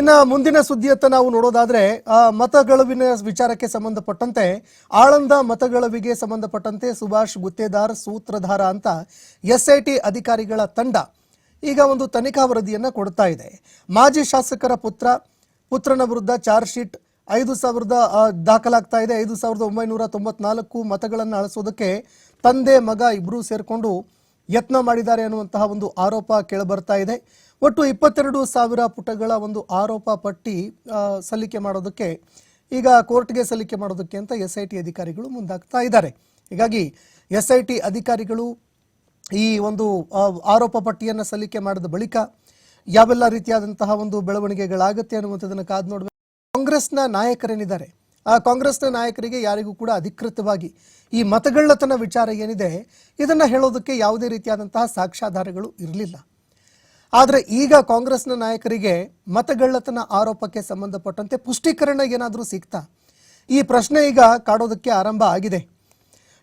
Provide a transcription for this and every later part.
ಇನ್ನು ಮುಂದಿನ ಸುದ್ದಿಯತ್ತ ನಾವು ನೋಡೋದಾದ್ರೆ ಮತಗಳವಿನ ವಿಚಾರಕ್ಕೆ ಸಂಬಂಧಪಟ್ಟಂತೆ, ಆಳಂದ ಮತಗಳುವಿಗೆ ಸಂಬಂಧಪಟ್ಟಂತೆ ಸುಭಾಷ್ ಗುತ್ತೇದಾರ್ ಸೂತ್ರಧಾರ ಅಂತ ಎಸ್ಐಟಿ ಅಧಿಕಾರಿಗಳ ತಂಡ ಈಗ ಒಂದು ತನಿಖಾ ವರದಿಯನ್ನ ಕೊಡ್ತಾ ಇದೆ. ಮಾಜಿ ಶಾಸಕರ ಪುತ್ರ, ಪುತ್ರನ ವಿರುದ್ಧ ಚಾರ್ಜ್ ಶೀಟ್ ಐದು ಸಾವಿರದ ದಾಖಲಾಗ್ತಾ ಇದೆ. ಐದು ಸಾವಿರದ ಒಂಬೈನೂರ ತೊಂಬತ್ನಾಲ್ಕು ಮತಗಳನ್ನು ಅಳಿಸೋದಕ್ಕೆ ತಂದೆ, ಮಗ ಇಬ್ಬರೂ ಸೇರಿಕೊಂಡು ಯತ್ನ ಮಾಡಿದ್ದಾರೆ ಅನ್ನುವಂತಹ ಒಂದು ಆರೋಪ ಕೇಳಬರ್ತಾ ಇದೆ. ಒಟ್ಟು ಇಪ್ಪತ್ತೆರಡು ಸಾವಿರ ಪುಟಗಳ ಒಂದು ಆರೋಪ ಪಟ್ಟಿ ಸಲ್ಲಿಕೆ ಮಾಡೋದಕ್ಕೆ, ಈಗ ಕೋರ್ಟ್ಗೆ ಸಲ್ಲಿಕೆ ಮಾಡೋದಕ್ಕೆ ಅಂತ ಎಸ್ ಐ ಟಿ ಅಧಿಕಾರಿಗಳು ಮುಂದಾಗ್ತಾ ಇದ್ದಾರೆ. ಹೀಗಾಗಿ ಎಸ್ ಐ ಟಿ ಅಧಿಕಾರಿಗಳು ಈ ಒಂದು ಆರೋಪ ಪಟ್ಟಿಯನ್ನು ಸಲ್ಲಿಕೆ ಮಾಡಿದ ಬಳಿಕ ಯಾವೆಲ್ಲ ರೀತಿಯಾದಂತಹ ಒಂದು ಬೆಳವಣಿಗೆಗಳಾಗುತ್ತೆ ಅನ್ನುವಂಥದ್ದನ್ನು ಕಾದು ನೋಡಬೇಕು. ಕಾಂಗ್ರೆಸ್ನ ನಾಯಕರೇನಿದ್ದಾರೆ? ಆ ಕಾಂಗ್ರೆಸ್ನ ನಾಯಕರಿಗೆ ಯಾರಿಗೂ ಕೂಡ ಅಧಿಕೃತವಾಗಿ ಈ ಮತಗಳ್ಳತನ ವಿಚಾರ ಏನಿದೆ, ಇದನ್ನು ಹೇಳೋದಕ್ಕೆ ಯಾವುದೇ ರೀತಿಯಾದಂತಹ ಸಾಕ್ಷ್ಯಾಧಾರಗಳು ಇರಲಿಲ್ಲ. ಆದರೆ ಈಗ ಕಾಂಗ್ರೆಸ್ನ ನಾಯಕರಿಗೆ ಮತಗಳ್ಳತನ ಆರೋಪಕ್ಕೆ ಸಂಬಂಧಪಟ್ಟಂತೆ ಪುಷ್ಟೀಕರಣ ಏನಾದರೂ ಸಿಗ್ತಾ? ಈ ಪ್ರಶ್ನೆ ಈಗ ಕಾಡೋದಕ್ಕೆ ಆರಂಭ ಆಗಿದೆ.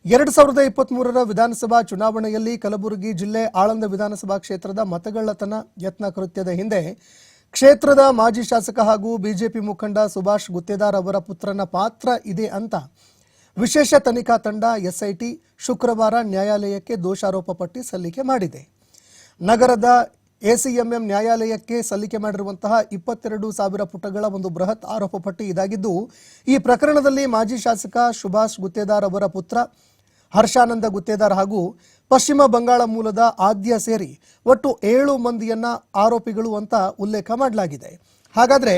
ಎರಡು ಸಾವಿರದ ಇಪ್ಪತ್ತ್ಮೂರರ ವಿಧಾನಸಭಾ ಚುನಾವಣೆಯಲ್ಲಿ ಕಲಬುರಗಿ ಜಿಲ್ಲೆ ಆಳಂದ ವಿಧಾನಸಭಾ ಕ್ಷೇತ್ರದ ಮತಗಳ್ಳತನ ಯತ್ನ ಕೃತ್ಯದ ಹಿಂದೆ ಕ್ಷೇತ್ರದ ಮಾಜಿ ಶಾಸಕ ಹಾಗೂ ಬಿಜೆಪಿ ಮುಖಂಡ ಸುಭಾಷ್ ಗುತ್ತೇದಾರ್ ಅವರ ಪುತ್ರನ ಪಾತ್ರ ಇದೆ ಅಂತ ವಿಶೇಷ ತನಿಖಾ ತಂಡ ಎಸ್ಐಟಿ ಶುಕ್ರವಾರ ನ್ಯಾಯಾಲಯಕ್ಕೆ ದೋಷಾರೋಪ ಪಟ್ಟಿ ಸಲ್ಲಿಕೆ ಮಾಡಿದೆ. ನಗರದ ಎಸಿಎಂಎಂ ನ್ಯಾಯಾಲಯಕ್ಕೆ ಸಲ್ಲಿಕೆ ಮಾಡಿರುವಂತಹ ಇಪ್ಪತ್ತೆರಡು ಸಾವಿರ ಪುಟಗಳ ಒಂದು ಬೃಹತ್ ಆರೋಪ ಪಟ್ಟಿ ಇದಾಗಿದ್ದು, ಈ ಪ್ರಕರಣದಲ್ಲಿ ಮಾಜಿ ಶಾಸಕ ಸುಭಾಷ್ ಗುತ್ತೇದಾರ್ ಅವರ ಪುತ್ರ ಹರ್ಷಾನಂದ ಗುತ್ತೇದಾರ್ ಹಾಗೂ ಪಶ್ಚಿಮ ಬಂಗಾಳ ಮೂಲದ ಆದ್ಯ ಸೇರಿ ಒಟ್ಟು ಏಳು ಮಂದಿಯನ್ನ ಆರೋಪಿಗಳು ಅಂತ ಉಲ್ಲೇಖ ಮಾಡಲಾಗಿದೆ. ಹಾಗಾದ್ರೆ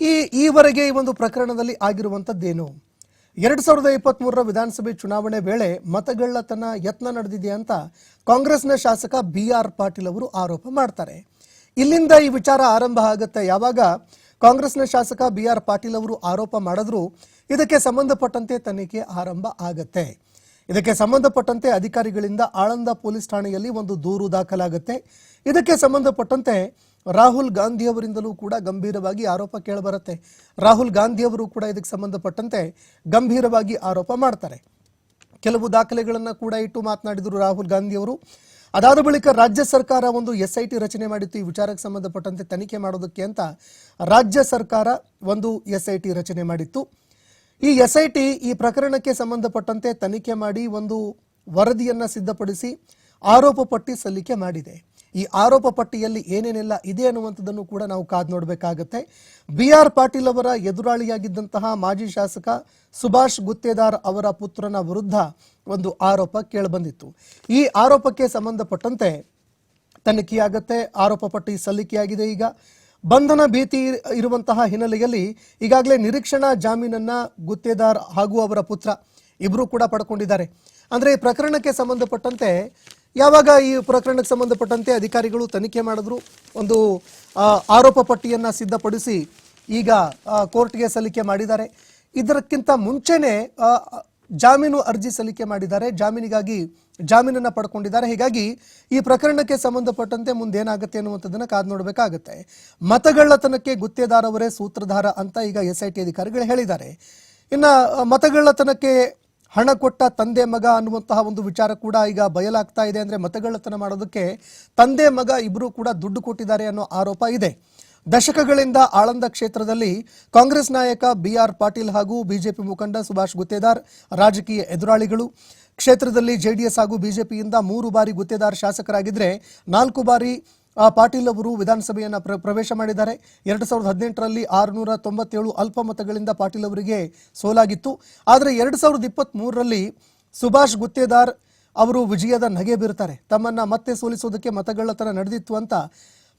ಈ, ಈವರೆಗೆ ಈ ಒಂದು ಪ್ರಕರಣದಲ್ಲಿ ಆಗಿರುವಂಥದ್ದೇನು ಎರಡು ಸಾವಿರದ ಇಪ್ಪತ್ತ್ಮೂರರ ವಿಧಾನಸಭೆ ಚುನಾವಣೆ ವೇಳೆ ಮತಗಳ್ಳತನ ಯತ್ನ ನಡೆದಿದೆ ಅಂತ ಕಾಂಗ್ರೆಸ್ನ ಶಾಸಕ ಬಿ ಆರ್ ಪಾಟೀಲ್ ಅವರು ಆರೋಪ ಮಾಡ್ತಾರೆ. ಇಲ್ಲಿಂದ ಈ ವಿಚಾರ ಆರಂಭ ಆಗುತ್ತೆ. ಯಾವಾಗ ಕಾಂಗ್ರೆಸ್ನ ಶಾಸಕ ಬಿ ಆರ್ ಪಾಟೀಲ್ ಅವರು ಆರೋಪ ಮಾಡಿದ್ರು, ಇದಕ್ಕೆ ಸಂಬಂಧಪಟ್ಟಂತೆ ತನಿಖೆ ಆರಂಭ ಆಗತ್ತೆ. ಇದಕ್ಕೆ ಸಂಬಂಧಪಟ್ಟಂತೆ ಅಧಿಕಾರಿಗಳಿಂದ ಆಳಂದ ಪೊಲೀಸ್ ಠಾಣೆಯಲ್ಲಿ ಒಂದು ದೂರು ದಾಖಲಾಗುತ್ತೆ. ಇದಕ್ಕೆ ಸಂಬಂಧಪಟ್ಟಂತೆ ರಾಹುಲ್ ಗಾಂಧಿ ಅವರಿಂದಲೂ ಕೂಡ ಗಂಭೀರವಾಗಿ ಆರೋಪ ಕೇಳಬರುತ್ತೆ. ರಾಹುಲ್ ಗಾಂಧಿ ಅವರು ಕೂಡ ಇದಕ್ಕೆ ಸಂಬಂಧಪಟ್ಟಂತೆ ಗಂಭೀರವಾಗಿ ಆರೋಪ ಮಾಡ್ತಾರೆ. ಕೆಲವು ದಾಖಲೆಗಳನ್ನು ಕೂಡ ಇಟ್ಟು ಮಾತನಾಡಿದರು ರಾಹುಲ್ ಗಾಂಧಿ ಅವರು ಅದಾದ ಬಳಿಕ ರಾಜ್ಯ ಸರ್ಕಾರ ಒಂದು ಎಸ್ ಐ ಟಿ ರಚನೆ ಮಾಡಿತ್ತು. ಈ ವಿಚಾರಕ್ಕೆ ಸಂಬಂಧಪಟ್ಟಂತೆ ತನಿಖೆ ಮಾಡೋದಕ್ಕೆ ಅಂತ ರಾಜ್ಯ ಸರ್ಕಾರ ಒಂದು ಎಸ್ ಐ ಟಿ ರಚನೆ ಮಾಡಿತ್ತು. ಈ ಎಸ್ ಐ ಟಿ ಈ ಪ್ರಕರಣಕ್ಕೆ ಸಂಬಂಧಪಟ್ಟಂತೆ ತನಿಖೆ ಮಾಡಿ ಒಂದು ವರದಿಯನ್ನ ಸಿದ್ಧಪಡಿಸಿ ಆರೋಪ ಪಟ್ಟಿ ಸಲ್ಲಿಕೆ ಮಾಡಿದೆ. ಈ ಆರೋಪ ಪಟ್ಟಿಯಲ್ಲಿ ಏನೇನೆಲ್ಲ ಇದೆ ಅನ್ನುವಂಥದ್ದನ್ನು ಕೂಡ ನಾವು ಕಾದು ನೋಡಬೇಕಾಗತ್ತೆ. ಬಿ ಆರ್ ಪಾಟೀಲ್ ಅವರ ಎದುರಾಳಿಯಾಗಿದ್ದಂತಹ ಮಾಜಿ ಶಾಸಕ ಸುಭಾಷ್ ಗುತ್ತೇದಾರ್ ಅವರ ಪುತ್ರನ ವಿರುದ್ಧ ಒಂದು ಆರೋಪ ಕೇಳಿಬಂದಿತ್ತು. ಈ ಆರೋಪಕ್ಕೆ ಸಂಬಂಧಪಟ್ಟಂತೆ ತನಿಖೆಯಾಗತ್ತೆ, ಆರೋಪ ಪಟ್ಟಿ ಸಲ್ಲಿಕೆಯಾಗಿದೆ ಈಗ. ಬಂಧನ ಭೀತಿ ಇರುವಂತಹ ಹಿನ್ನೆಲೆಯಲ್ಲಿ ಈಗಾಗಲೇ ನಿರೀಕ್ಷಣಾ ಜಾಮೀನನ್ನ ಗುತ್ತೇದಾರ್ ಹಾಗೂ ಅವರ ಪುತ್ರ ಇಬ್ಬರು ಕೂಡ ಪಡ್ಕೊಂಡಿದ್ದಾರೆ. ಅಂದ್ರೆ ಈ ಪ್ರಕರಣಕ್ಕೆ ಸಂಬಂಧಪಟ್ಟಂತೆ, ಯಾವಾಗ ಈ ಪ್ರಕರಣಕ್ಕೆ ಸಂಬಂಧಪಟ್ಟಂತೆ ಅಧಿಕಾರಿಗಳು ತನಿಖೆ ಮಾಡಿದ್ರು, ಒಂದು ಆರೋಪ ಪಟ್ಟಿಯನ್ನ ಸಿದ್ಧಪಡಿಸಿ ಈಗ ಕೋರ್ಟ್ಗೆ ಸಲ್ಲಿಕೆ ಮಾಡಿದ್ದಾರೆ. ಇದಕ್ಕಿಂತ ಮುಂಚೆನೆ ಜಾಮೀನು ಅರ್ಜಿ ಸಲ್ಲಿಕೆ ಮಾಡಿದ್ದಾರೆ. ಜಾಮೀನಿಗಾಗಿ ಜಾಮೀನನ್ನ ಪಡ್ಕೊಂಡಿದ್ದಾರೆ. ಹೀಗಾಗಿ ಈ ಪ್ರಕರಣಕ್ಕೆ ಸಂಬಂಧಪಟ್ಟಂತೆ ಮುಂದೇನಾಗುತ್ತೆ ಅನ್ನುವಂಥದ್ದನ್ನು ಕಾದು ನೋಡಬೇಕಾಗುತ್ತೆ. ಮತಗಳ್ಳತನಕ್ಕೆ ಗುತ್ತೇದಾರವರೇ ಸೂತ್ರಧಾರ ಅಂತ ಈಗ ಎಸ್ ಐ ಟಿ ಅಧಿಕಾರಿಗಳು ಹೇಳಿದ್ದಾರೆ. ಇನ್ನು ಮತಗಳ್ಳತನಕ್ಕೆ ಹಣ ಕೊಟ್ಟ ತಂದೆ ಮಗ ಅನ್ನುವಂತಹ ಒಂದು ವಿಚಾರ ಕೂಡ ಈಗ ಬಯಲಾಗ್ತಾ ಇದೆ. ಅಂದರೆ ಮತಗಳ್ಳತನ ಮಾಡೋದಕ್ಕೆ ತಂದೆ ಮಗ ಇಬ್ಬರು ಕೂಡ ದುಡ್ಡು ಕೊಟ್ಟಿದ್ದಾರೆ ಅನ್ನೋ ಆರೋಪ ಇದೆ. ದಶಕಗಳಿಂದ ಆಳಂದ ಕ್ಷೇತ್ರದಲ್ಲಿ ಕಾಂಗ್ರೆಸ್ ನಾಯಕ ಬಿ ಆರ್ ಪಾಟೀಲ್ ಹಾಗೂ ಬಿಜೆಪಿ ಮುಖಂಡ ಸುಭಾಷ್ ಗುತ್ತೇದಾರ್ ರಾಜಕೀಯ ಎದುರಾಳಿಗಳು ಕ್ಷೇತ್ರದಲ್ಲಿ ಜೆಡಿಎಸ್ ಹಾಗೂ ಬಿಜೆಪಿಯಿಂದ ಮೂರು ಬಾರಿ ಗುತ್ತೇದಾರ ಶಾಸಕರಾಗಿದ್ರೆ ನಾಲ್ಕು ಬಾರಿ ಪಾಟೀಲ್ ಅವರು ವಿಧಾನಸಭೆಯನ್ನು ಪ್ರ, ಪ್ರವೇಶ ಮಾಡಿದ್ದಾರೆ. ಎರಡು ಸಾವಿರದ ಹದಿನೆಂಟರಲ್ಲಿ ಆರುನೂರ ತೊಂಬತ್ತೇಳು ಅಲ್ಪಮತಗಳಿಂದ ಪಾಟೀಲ್ ಅವರಿಗೆ ಸೋಲಾಗಿತ್ತು. ಆದರೆ ಎರಡು ಸಾವಿರದ ಇಪ್ಪತ್ತ್ಮೂರರಲ್ಲಿ ಸುಭಾಷ್ ಗುತ್ತೇದಾರ್ ಅವರು ವಿಜಯದ ನಗೆ ಬೀರ್ತಾರೆ. ತಮ್ಮನ್ನು ಮತ್ತೆ ಸೋಲಿಸೋದಕ್ಕೆ ಮತಗಳ್ಳತನ ನಡೆದಿತ್ತು ಅಂತ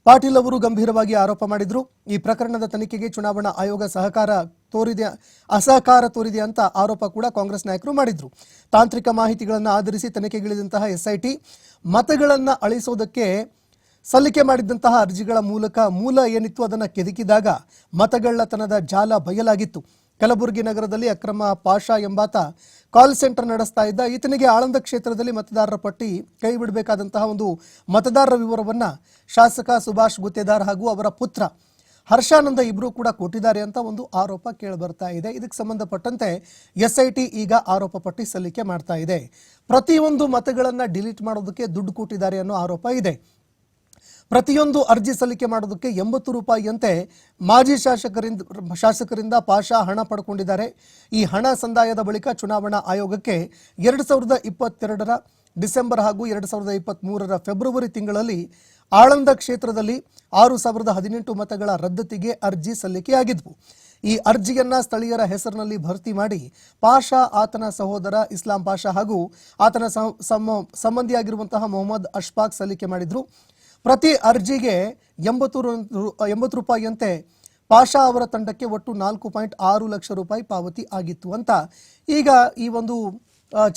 ಪಾಟೀಲ್ ಅವರು ಗಂಭೀರವಾಗಿ ಆರೋಪ ಮಾಡಿದ್ರು. ಈ ಪ್ರಕರಣದ ತನಿಖೆಗೆ ಚುನಾವಣಾ ಆಯೋಗ ಸಹಕಾರ ತೋರಿದೆ, ಅಸಹಕಾರ ತೋರಿದೆ ಅಂತ ಆರೋಪ ಕೂಡ ಕಾಂಗ್ರೆಸ್ ನಾಯಕರು ಮಾಡಿದ್ರು. ತಾಂತ್ರಿಕ ಮಾಹಿತಿಗಳನ್ನು ಆಧರಿಸಿ ತನಿಖೆಗಿಳಿದಂತಹ ಎಸ್ಐಟಿ ಮತಗಳನ್ನು ಅಳಿಸೋದಕ್ಕೆ ಸಲ್ಲಿಕೆ ಮಾಡಿದ್ದಂತಹ ಅರ್ಜಿಗಳ ಮೂಲಕ ಮೂಲ ಏನಿತ್ತು ಅದನ್ನು ಕೆದಕಿದಾಗ ಮತಗಳ್ಳತನದ ಜಾಲ ಬಯಲಾಗಿತ್ತು. ಕಲಬುರಗಿ ನಗರದಲ್ಲಿ ಅಕ್ರಮ ಪಾಷಾ ಎಂಬಾತ ಕಾಲ್ ಸೆಂಟರ್ ನಡೆಸ್ತಾ ಇದ್ದ ಈತನಿಗೆ ಆಳಂದ ಕ್ಷೇತ್ರದಲ್ಲಿ ಮತದಾರರ ಪಟ್ಟಿ ಕೈ ಬಿಡಬೇಕಾದಂತಹ ಒಂದು ಮತದಾರರ ವಿವರವನ್ನು ಶಾಸಕ ಸುಭಾಷ್ ಗುತ್ತೇದಾರ್ ಹಾಗೂ ಅವರ ಪುತ್ರ ಹರ್ಷಾನಂದ ಇಬ್ರು ಕೂಡ ಕೊಟ್ಟಿದ್ದಾರೆ ಅಂತ ಒಂದು ಆರೋಪ ಕೇಳಿಬರ್ತಾ ಇದೆ. ಇದಕ್ಕೆ ಸಂಬಂಧಪಟ್ಟಂತೆ ಎಸ್ ಐ ಟಿ ಈಗ ಆರೋಪ ಪಟ್ಟಿ ಸಲ್ಲಿಕೆ ಮಾಡ್ತಾ ಇದೆ. ಪ್ರತಿಯೊಂದು ಮತಗಳನ್ನು ಡಿಲೀಟ್ ಮಾಡೋದಕ್ಕೆ ದುಡ್ಡು ಕೊಟ್ಟಿದ್ದಾರೆ ಅನ್ನೋ ಆರೋಪ ಇದೆ. ಪ್ರತಿಯೊಂದು ಅರ್ಜಿ ಸಲ್ಲಿಕೆ ಮಾಡೋದಕ್ಕೆ ಎಂಬತ್ತು ರೂಪಾಯಿಯಂತೆ ಮಾಜಿ ಶಾಸಕರಿಂದ ಶಾಸಕರಿಂದ ಪಾಷಾ ಹಣ ಪಡ್ಕೊಂಡಿದ್ದಾರೆ. ಈ ಹಣ ಸಂದಾಯದ ಬಳಿಕ ಚುನಾವಣಾ ಆಯೋಗಕ್ಕೆ ಎರಡು ಸಾವಿರದ ಇಪ್ಪತ್ತೆರಡರ ಡಿಸೆಂಬರ್ ಹಾಗೂ ಎರಡು ಸಾವಿರದ ಇಪ್ಪತ್ತ್ಮೂರರ ಫೆಬ್ರವರಿ ತಿಂಗಳಲ್ಲಿ ಆಳಂದ ಕ್ಷೇತ್ರದಲ್ಲಿ ಆರು ಸಾವಿರದ ಹದಿನೆಂಟು ಮತಗಳ ರದ್ದತಿಗೆ ಅರ್ಜಿ ಸಲ್ಲಿಕೆಯಾಗಿದ್ವು. ಈ ಅರ್ಜಿಯನ್ನ ಸ್ಥಳೀಯರ ಹೆಸರಿನಲ್ಲಿ ಭರ್ತಿ ಮಾಡಿ ಪಾಷಾ ಆತನ ಸಹೋದರ ಇಸ್ಲಾಂ ಪಾಷಾ ಹಾಗೂ ಆತನ ಸಂಬಂಧಿಯಾಗಿರುವಂತಹ ಮೊಹಮ್ಮದ್ ಅಶ್ಫಾಕ್ ಸಲ್ಲಿಕೆ ಮಾಡಿದ್ರು. ಪ್ರತಿ ಅರ್ಜಿಗೆ ಎಂಬತ್ತು ಎಂಬತ್ತು ರೂಪಾಯಿಯಂತೆ ಪಾಷಾ ಅವರ ತಂಡಕ್ಕೆ ಒಟ್ಟು ನಾಲ್ಕು ಪಾಯಿಂಟ್ ಆರು ಲಕ್ಷ ರೂಪಾಯಿ ಪಾವತಿ ಆಗಿತ್ತು ಅಂತ ಈಗ ಈ ಒಂದು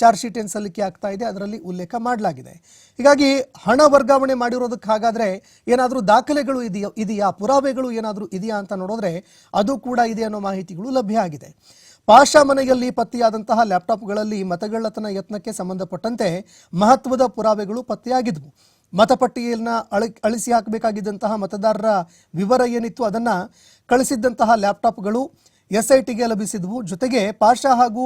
ಚಾರ್ಜ್ ಶೀಟ್ ಏನು ಸಲ್ಲಿಕೆ ಆಗ್ತಾ ಇದೆ ಅದರಲ್ಲಿ ಉಲ್ಲೇಖ ಮಾಡಲಾಗಿದೆ. ಹೀಗಾಗಿ ಹಣ ವರ್ಗಾವಣೆ ಮಾಡಿರೋದಕ್ಕೆ ಹಾಗಾದರೆ ಏನಾದರೂ ದಾಖಲೆಗಳು ಇದೆಯಾ ಇದೆಯಾ, ಪುರಾವೆಗಳು ಏನಾದರೂ ಇದೆಯಾ ಅಂತ ನೋಡಿದ್ರೆ ಅದು ಕೂಡ ಇದೆ ಅನ್ನೋ ಮಾಹಿತಿಗಳು ಲಭ್ಯ ಆಗಿದೆ. ಪಾಷಾ ಮನೆಯಲ್ಲಿ ಪತ್ತೆಯಾದಂತಹ ಲ್ಯಾಪ್ಟಾಪ್ಗಳಲ್ಲಿ ಮತಗಳ್ಳತನ ಯತ್ನಕ್ಕೆ ಸಂಬಂಧಪಟ್ಟಂತೆ ಮಹತ್ವದ ಪುರಾವೆಗಳು ಪತ್ತೆಯಾಗಿದ್ವು. ಮತಪಟ್ಟಿಯನ್ನ ಅಳಿ, ಅಳಿಸಿ ಹಾಕಬೇಕಾಗಿದ್ದಂತಹ ಮತದಾರರ ವಿವರ ಏನಿತ್ತು ಅದನ್ನು ಕಳಿಸಿದ್ದಂತಹ ಲ್ಯಾಪ್ಟಾಪ್ಗಳು ಎಸ್ ಐ ಟಿಗೆ ಲಭಿಸಿದವು. ಜೊತೆಗೆ ಪಾಷಾ ಹಾಗೂ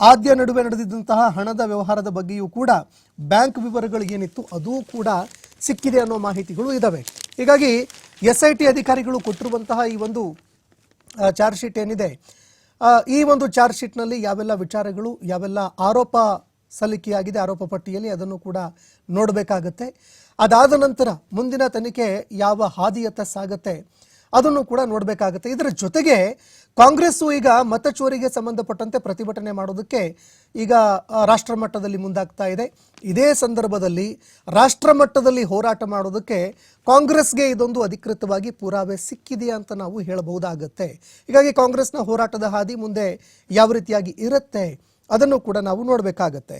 ಆದ್ಯ ನಡುವೆ ನಡೆದಿದ್ದಂತಹ ಹಣದ ವ್ಯವಹಾರದ ಬಗ್ಗೆಯೂ ಕೂಡ ಬ್ಯಾಂಕ್ ವಿವರಗಳು ಏನಿತ್ತು ಅದು ಕೂಡ ಸಿಕ್ಕಿದೆ ಅನ್ನೋ ಮಾಹಿತಿಗಳು ಇದಾವೆ. ಹೀಗಾಗಿ ಎಸ್ ಐ ಟಿ ಅಧಿಕಾರಿಗಳು ಕೊಟ್ಟಿರುವಂತಹ ಈ ಒಂದು ಚಾರ್ಜ್ ಶೀಟ್ ಏನಿದೆ ಈ ಒಂದು ಚಾರ್ಜ್ ಶೀಟ್ನಲ್ಲಿ ಯಾವೆಲ್ಲ ವಿಚಾರಗಳು, ಯಾವೆಲ್ಲ ಆರೋಪ ಸಲ್ಲಿಕೆಯಾಗಿದೆ. ಆರೋಪ ಪಟ್ಟಿಯಲ್ಲಿ ಅದನ್ನು ಕೂಡ ನೋಡಬೇಕಾಗತ್ತೆ. ಅದಾದ ನಂತರ ಮುಂದಿನ ತನಿಖೆ ಯಾವ ಹಾದಿಯತ್ತ ಸಾಗತ್ತೆ ಅದನ್ನು ಕೂಡ ನೋಡಬೇಕಾಗುತ್ತೆ. ಇದರ ಜೊತೆಗೆ ಕಾಂಗ್ರೆಸ್ಸು ಈಗ ಮತ ಚೋರಿಗೆ ಸಂಬಂಧಪಟ್ಟಂತೆ ಪ್ರತಿಭಟನೆ ಮಾಡೋದಕ್ಕೆ ಈಗ ರಾಷ್ಟ್ರಮಟ್ಟದಲ್ಲಿ ರಾಷ್ಟ್ರ ಮಟ್ಟದಲ್ಲಿ ಮುಂದಾಗ್ತಾ ಇದೆ. ಇದೇ ಸಂದರ್ಭದಲ್ಲಿ ರಾಷ್ಟ್ರ ಮಟ್ಟದಲ್ಲಿ ಹೋರಾಟ ಮಾಡೋದಕ್ಕೆ ಕಾಂಗ್ರೆಸ್ಗೆ ಇದೊಂದು ಅಧಿಕೃತವಾಗಿ ಪುರಾವೆ ಸಿಕ್ಕಿದೆಯಾ ಅಂತ ನಾವು ಹೇಳಬಹುದಾಗತ್ತೆ. ಹೀಗಾಗಿ ಕಾಂಗ್ರೆಸ್ನ ಹೋರಾಟದ ಹಾದಿ ಮುಂದೆ ಯಾವ ರೀತಿಯಾಗಿ ಇರುತ್ತೆ ಅದನ್ನು ಕೂಡ ನಾವು ನೋಡಬೇಕಾಗತ್ತೆ.